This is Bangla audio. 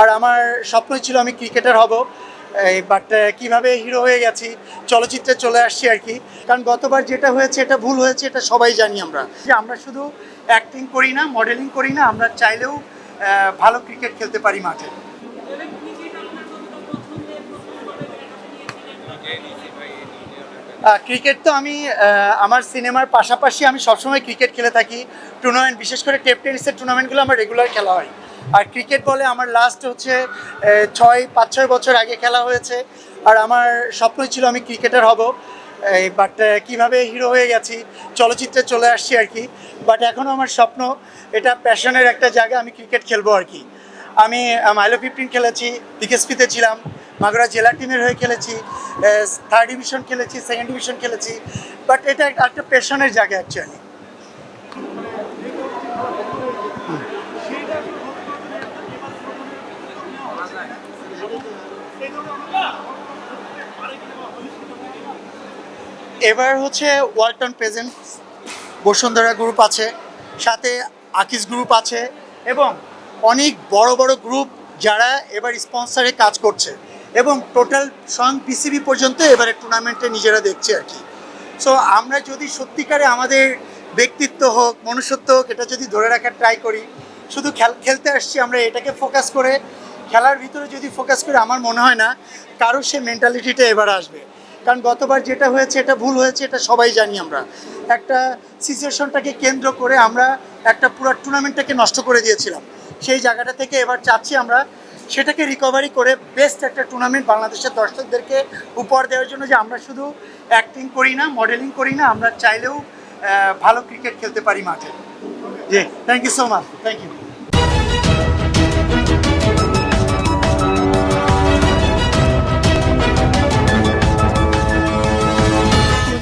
আর আমার স্বপ্নই ছিল আমি ক্রিকেটার হব। এই বাট কীভাবে হিরো হয়ে গেছি, চলচ্চিত্রে চলে আসছি আর কি। কারণ গতবার যেটা হয়েছে, এটা ভুল হয়েছে, এটা সবাই জানি আমরা। যে আমরা শুধু অ্যাক্টিং করি না মডেলিং করি না, আমরা চাইলেও ভালো ক্রিকেট খেলতে পারি মাঠে। ক্রিকেট তো আমি আমার সিনেমার পাশাপাশি আমি সবসময় ক্রিকেট খেলে থাকি। টুর্নামেন্ট বিশেষ করে টেপ টেনিসের টুর্নামেন্টগুলো আমার রেগুলার খেলা হয়। আর ক্রিকেট বলে আমার লাস্ট হচ্ছে ছয়, পাঁচ, ছয় বছর আগে খেলা হয়েছে। আর আমার স্বপ্নই ছিল আমি ক্রিকেটার হব। বাট কীভাবে হিরো হয়ে গেছি, চলচ্চিত্রে চলে আসছি আর কি। বাট এখনও আমার স্বপ্ন, এটা প্যাশনের একটা জায়গা আমি ক্রিকেট খেলব আর কি। আমি মাইলো ফিফটিন খেলেছি বিকেএসপিতে ছিলাম, মাগুরা জেলা টিমের হয়ে খেলেছি থার্ড ডিভিশন খেলেছি সেকেন্ড ডিভিশন খেলেছি। বাট এটা একটা পেশনের জায়গা অ্যাকচুয়ালি এবার হচ্ছে ওয়ালটন প্রেজেন্ট, বসুন্ধরা গ্রুপ আছে, সাথে আকিস গ্রুপ আছে, এবং অনেক বড় বড় গ্রুপ যারা এবার স্পন্সারে কাজ করছে, এবং টোটাল স্বয়ং পিসিবি পর্যন্ত এবারে টুর্নামেন্টে নিজেরা দেখছে আর কি। সো আমরা যদি সত্যিকারে আমাদের ব্যক্তিত্ব হোক, মনুষ্যত্ব হোক, এটা যদি ধরে রাখার ট্রাই করি, শুধু খেল, খেলতে আসছি আমরা এটাকে ফোকাস করে খেলার ভিতরে যদি ফোকাস করে আমার মনে হয় না কারও সে মেন্টালিটিটা এবার আসবে। কারণ গতবার যেটা হয়েছে এটা ভুল হয়েছে এটা সবাই জানি আমরা। একটা সিচুয়েশনটাকে কেন্দ্র করে আমরা একটা পুরো টুর্নামেন্টটাকে নষ্ট করে দিয়েছিলাম। সেই জায়গাটা থেকে এবার চাচ্ছি আমরা সেটাকে রিকভারি করে বেস্ট একটা টুর্নামেন্ট বাংলাদেশের দর্শকদেরকে উপহার দেওয়ার জন্য যে আমরা শুধু অ্যাক্টিং করি না মডেলিং করি না আমরা চাইলেও ভালো ক্রিকেট খেলতে পারি মাঠে। জি। Thank you so much thank you